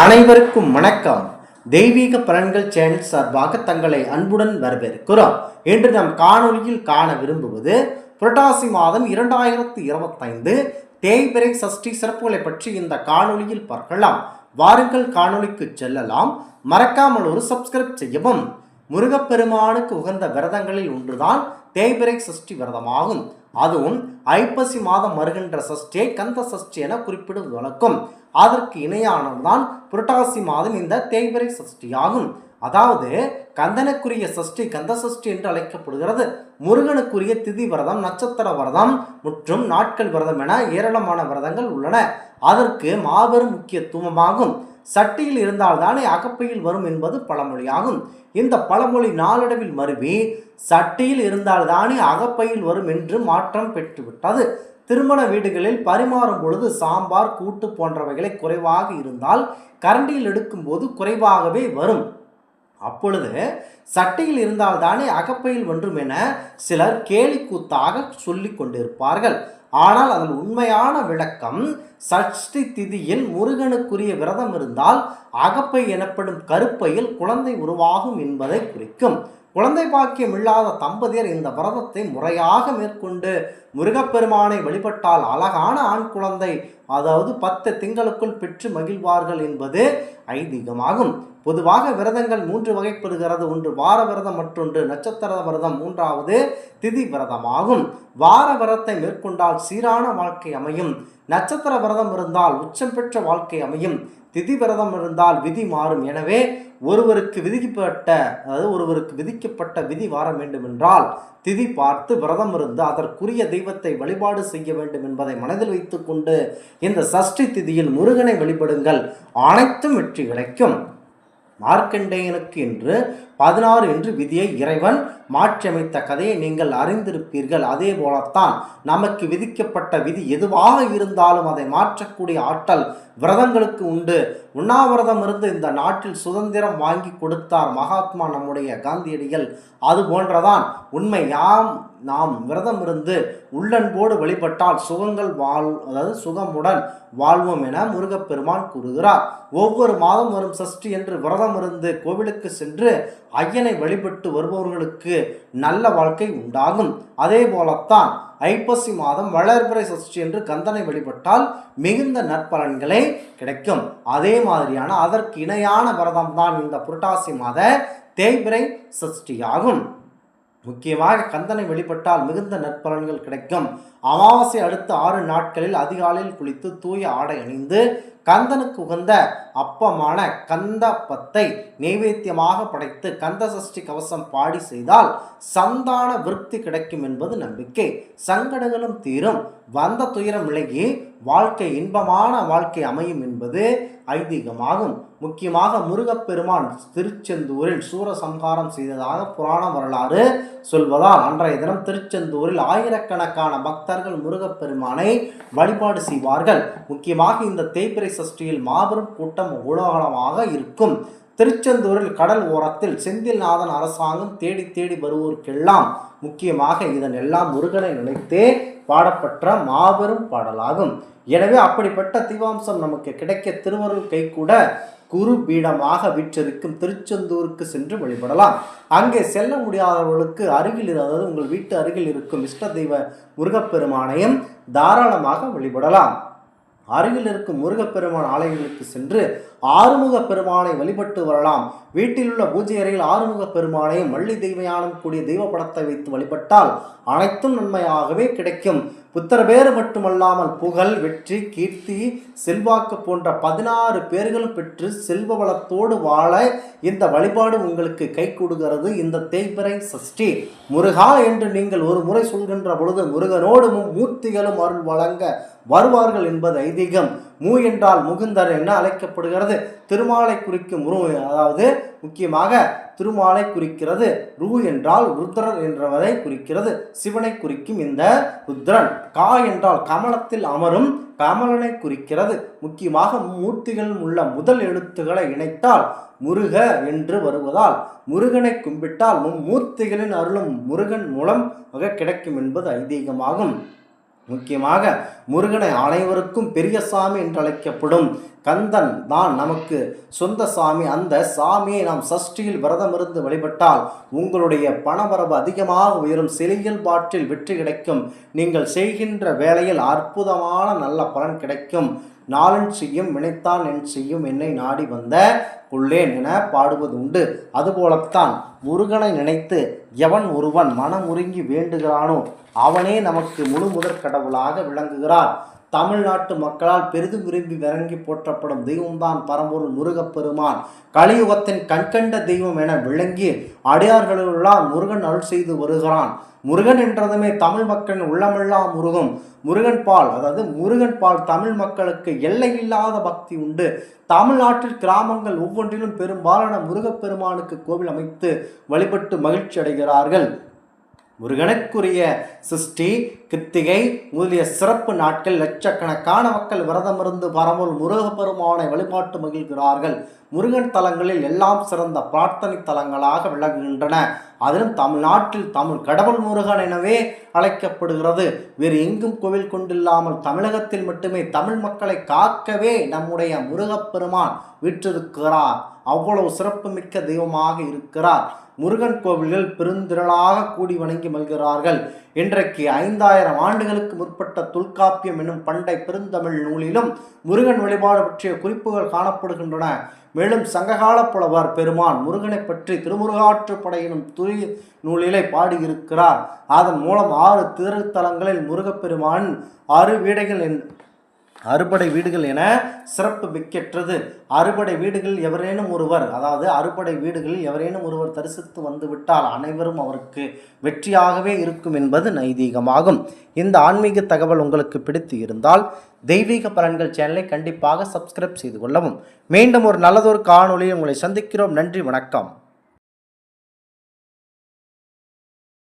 அனைவருக்கும் வணக்கம். தெய்வீக பலன்கள் சேனல் சார்பாக தங்களை அன்புடன் வரவேற்கிறோம். இன்று நாம் காணொலியில் காண விரும்புவது புரட்டாசி மாதம் இரண்டாயிரத்தி இருபத்தைந்து தேய்பிரை சஷ்டி சிறப்புகளை பற்றி இந்த காணொலியில் பார்க்கலாம். வாருங்கள் காணொலிக்கு செல்லலாம். மறக்காமல் ஒரு சப்ஸ்கிரைப் செய்யவும். முருகப்பெருமானுக்கு உகந்த விரதங்களில் ஒன்றுதான் தேய்பிரை சஷ்டி விரதமாகும். அதுவும் ஐப்பசி மாதம் வருகின்ற சஷ்டியை கந்த சஷ்டி என குறிப்பிடுவது வழக்கம். அதற்கு இணையானதுதான் புரட்டாசி மாதம் இந்த தேய்பிரை சஷ்டியாகும். அதாவது கந்தனுக்குரிய சஷ்டி கந்த சஷ்டி என்று அழைக்கப்படுகிறது. முருகனுக்குரிய திதி விரதம் நட்சத்திர விரதம் மற்றும் நாட்கள் விரதம் என ஏராளமான விரதங்கள் உள்ளன. அதற்கு மாபெரும் முக்கியத்துவமாகும். சட்டியில் இருந்தால்தானே அகப்பையில் வரும் என்பது பழமொழியாகும். இந்த பழமொழி நாளடைவில் மருவி சட்டியில் இருந்தால்தானே அகப்பையில் வரும் என்று மாற்றம் பெற்றுவிட்டது. திருமண வீடுகளில் பரிமாறும் பொழுது சாம்பார் கூட்டு போன்றவைகளை குறைவாக இருந்தால் கரண்டியில் எடுக்கும்போது குறைவாகவே வரும். அப்பொழுது சட்டையில் இருந்தால்தானே அகப்பையில் ஒன்றும் என சிலர் கேலி கூத்தாக சொல்லி கொண்டிருப்பார்கள். ஆனால் அதன் உண்மையான விளக்கம் சஷ்டி திதியில் முருகனுக்குரிய விரதம் இருந்தால் அகப்பை எனப்படும் கருப்பையில் குழந்தை உருவாகும் என்பதை குறிக்கும். குழந்தை பாக்கியம் இல்லாத தம்பதியர் இந்த விரதத்தை முறையாக மேற்கொண்டு முருகப்பெருமானை வழிபட்டால் அழகான ஆண் குழந்தை அதாவது பத்து திங்களுக்குள் பெற்று மகிழ்வார்கள் என்பது ஐதீகமாகும். பொதுவாக விரதங்கள் மூன்று வகைப்படுகிறது. ஒன்று வார விரதம் மற்றொன்று நட்சத்திர விரதம் மூன்றாவது திதி விரதமாகும். வார விரதத்தை மேற்கொண்டால் சீரான வாழ்க்கை அமையும். நட்சத்திர விரதம் இருந்தால் உச்சம் பெற்ற வாழ்க்கை அமையும். திதி விரதம் இருந்தால் விதி மாறும். எனவே ஒருவருக்கு விதிக்கப்பட்ட அதாவது ஒருவருக்கு விதிக்கப்பட்ட விதி வார வேண்டும் என்றால் திதி பார்த்து விரதம் இருந்து அதற்குரிய தெய்வத்தை வழிபாடு செய்ய வேண்டும் என்பதை மனதில் வைத்துக்கொண்டு இந்த சஷ்டி திதியில் முருகனை வழிபடுங்கள். அனைத்தும் வெற்றி கிடைக்கும். மார்க்கண்டேயனுக்கு என்று பதினாறு என்று விதியை இறைவன் மாற்றியமைத்த கதையை நீங்கள் அறிந்திருப்பீர்கள். அதே போலத்தான் நமக்கு விதிக்கப்பட்ட விதி எதுவாக இருந்தாலும் அதை மாற்றக்கூடிய ஆற்றல் விரதங்களுக்கு உண்டு. உண்ணாவிரதம் இருந்து இந்த நாட்டில் சுதந்திரம் வாங்கி கொடுத்தார் மகாத்மா நம்முடைய காந்தியடிகள். அது போன்றதான் உண்மை. யாம் நாம் விரதம் இருந்து உள்ளன்போடு வழிபட்டால் சுகங்கள் வாழ் அதாவது சுகமுடன் வாழ்வோம் என முருகப்பெருமான் கூறுகிறார். ஒவ்வொரு மாதம் வரும் சஷ்டி என்று விரதம் இருந்து கோவிலுக்கு சென்று ஐயனை வழிபட்டு வருபவர்களுக்கு நல்ல வாழ்க்கை உண்டாகும். அதே போலத்தான் ஐப்பசி மாதம் வளர்பிறை சஷ்டி என்று கந்தனை வழிபட்டால் மிகுந்த நற்பலன்களே கிடைக்கும். அதே மாதிரியான அதற்கு இணையான விரதம்தான் இந்த புரட்டாசி மாத தேய்பிரை சஷ்டியாகும். முக்கியமாக கந்தனை வெளிப்பட்டால் மிகுந்த நற்பலன்கள் கிடைக்கும். அமாவாசை அடுத்த ஆறு நாட்களில் அதிகாலையில் குளித்து தூய ஆடை அணிந்து கந்தனுக்கு உகந்த அப்பமான கந்த பத்தை நைவேத்தியமாக படைத்து கந்த சஷ்டி கவசம் பாடி செய்தால் சந்தான விருத்தி கிடைக்கும் என்பது நம்பிக்கை. சங்கடங்களும் தீரும். வந்த துயரம் விலகி வாழ்க்கை இன்பமான வாழ்க்கை அமையும் என்பது ஐதீகமாகும். முக்கியமாக முருகப்பெருமான் திருச்செந்தூரில் சூரசம்ஹாரம் செய்ததாக புராண வரலாறு சொல்வதால் அன்றைய தினம் திருச்செந்தூரில் ஆயிரக்கணக்கான பக்தர்கள் முருகப்பெருமானை வழிபாடு செய்வார்கள். முக்கியமாக இந்த தேய்பிரை சஷ்டியில் மாபெரும் கூட்டம் உலோகலமாக இருக்கும். திருச்செந்தூரில் கடல் ஓரத்தில் செந்தில்நாதன் அரசாங்கம் தேடி தேடி வருவோருக்கெல்லாம் முக்கியமாக இதன் எல்லாம் முருகனை நினைத்தே பாடப்பட்ட மாபெரும் பாடலாகும். எனவே அப்படிப்பட்ட தீவாம்சம் நமக்கு கிடைக்க திருவருள் கை கூட குரு பீடமாக வீற்றிருக்கும் திருச்செந்தூருக்கு சென்று வழிபடலாம். அங்கே செல்ல முடியாதவர்களுக்கு அருகில் அதாவது உங்கள் வீட்டு அருகில் இருக்கும் இஷ்ட தெய்வ முருகப்பெருமானையும் தாராளமாக வழிபடலாம். அருகில் இருக்கும் முருகப்பெருமான் ஆலயங்களுக்கு சென்று ஆறுமுக பெருமானை வழிபட்டு வரலாம். வீட்டில் உள்ள பூஜை அறையில் ஆறுமுக பெருமானையும் வள்ளி தெய்வயானம் கூடிய தெய்வ படத்தை வைத்து வழிபட்டால் அனைத்தும் நன்மையாகவே கிடைக்கும். புத்தர் பேர் மட்டுமல்லாமல் புகழ் வெற்றி கீர்த்தி செல்வாக்கு போன்ற பதினாறு பேர்களும் பெற்று செல்வ வளத்தோடு வாழ இந்த வழிபாடு உங்களுக்கு கை கொடுக்கிறது. இந்த தேய்பிறை சஷ்டி முருகா என்று நீங்கள் ஒரு முறை சொல்கின்ற பொழுது முருகனோடு மூர்த்திகளும் அருள் வழங்க வருவார்கள் என்பது ஐதீகம். மூ என்றால் முகுந்தர் என அழைக்கப்படுகிறது. திருமாலை குறிக்கும் உரு அதாவது முக்கியமாக திருமாலை குறிக்கிறது. ரு என்றால் ருத்ரர் என்றவரை குறிக்கிறது. சிவனை குறிக்கும் இந்த ருத்ரன். கா என்றால் கமலத்தில் அமரும் கமலனை குறிக்கிறது. முக்கியமாக மூர்த்திகள் உள்ள முதல் எழுத்துக்களை இணைத்தால் முருக என்று வருவதால் முருகனை கும்பிட்டால் மும்மூர்த்திகளின் அருளும் முருகன் மூலம் கிடைக்கும் என்பது ஐதீகமாகும். முக்கியமாக முருகனை அனைவருக்கும் பெரிய சாமி என்று அழைக்கப்படும் கந்தன் தான் நமக்கு சொந்த சாமி. அந்த சாமியை நாம் சஷ்டியில் விரதமிருந்து வழிபட்டால் உங்களுடைய பணவரவு அதிகமாக உயரும். செலியல் பாற்றில் வெற்றி கிடைக்கும். நீங்கள் செய்கின்ற வேலையில் அற்புதமான நல்ல பலன் கிடைக்கும். நாளன் செய்யும் வினைத்தான் என் செய்யும் என்னை நாடி வந்த உள்ளேன் என பாடுவது உண்டு அதுபோலத்தான் முருகனை நினைத்து எவன் ஒருவன் மனமுருங்கி வேண்டுகிறானோ அவனே நமக்கு முழு முதற் கடவுளாக விளங்குகிறார். தமிழ்நாட்டு மக்களால் பெரிதும் விரும்பி விரங்கி போற்றப்படும் தெய்வம்தான் பரம்பொருள் முருகப்பெருமான். கலியுகத்தின் கண்கண்ட தெய்வம் என விளங்கி அடியார்களுள்ளா முருகன் அருள் செய்து வருகிறான். முருகன் என்றதுமே தமிழ் மக்களின் உள்ளமெல்லாம் முருகும். முருகன் பால் அதாவது முருகன் பால் தமிழ் மக்களுக்கு எல்லையில்லாத பக்தி உண்டு. தமிழ்நாட்டில் கிராமங்கள் ஒவ்வொன்றிலும் பெரும்பாலான முருகப்பெருமானுக்கு கோவில் அமைத்து வழிபட்டு மகிழ்ச்சி அடைகிறார்கள் முருகனுக்குரிய சிருஷ்டி கித்திகை முதலிய சிறப்பு நாட்கள் லட்சக்கணக்கான மக்கள் விரதமிருந்து பரம்பொருள் முருகப்பெருமானை வழிபாட்டு மகிழ்கிறார்கள். முருகன் தலங்களில் எல்லாம் சிறந்த பிரார்த்தனை தலங்களாக விளங்குகின்றன. அதிலும் தமிழ்நாட்டில் தமிழ் கடவுள் முருகன் எனவே அழைக்கப்படுகிறது. வேறு எங்கும் கோவில் கொண்டில்லாமல் தமிழகத்தில் மட்டுமே தமிழ் மக்களை காக்கவே நம்முடைய முருகப்பெருமான் விற்றிருக்கிறார். அவ்வளவு சிறப்புமிக்க தெய்வமாக இருக்கிறார். முருகன் கோவில்கள் பெருந்திரளாக கூடி வணங்கி மல்கிறார்கள் இன்றைக்கு ஐந்தாயிரம் ஆண்டுகளுக்கு முற்பட்ட தொல்காப்பியம் என்னும் பண்டை பெருந்தமிழ் நூலிலும் முருகன் வழிபாடு பற்றிய குறிப்புகள் காணப்படுகின்றன. மேலும் சங்ககால புலவர் பெருமான் முருகனை பற்றி திருமுருகாற்றுப்படை எனும் துரி நூலிலே பாடியிருக்கிறார். அதன் மூலம் ஆறு திருத்தலங்களில் முருகப்பெருமான் ஆறு வீடைகள் என் அறுபடை வீடுகள் என சிறப்பு மிக்கற்றது. அறுபடை வீடுகளில் எவரேனும் ஒருவர் அதாவது அறுபடை வீடுகளில் எவரேனும் ஒருவர் தரிசித்து வந்துவிட்டால் அனைவரும் அவருக்கு வெற்றியாகவே இருக்கும் என்பது நைதீகமாகும். இந்த ஆன்மீக தகவல் உங்களுக்கு பிடித்து இருந்தால் தெய்வீக பலன்கள் சேனலை கண்டிப்பாக சப்ஸ்கிரைப் செய்து கொள்ளவும். மீண்டும் ஒரு நல்லதொரு காணொலியை உங்களை சந்திக்கிறோம். நன்றி வணக்கம்.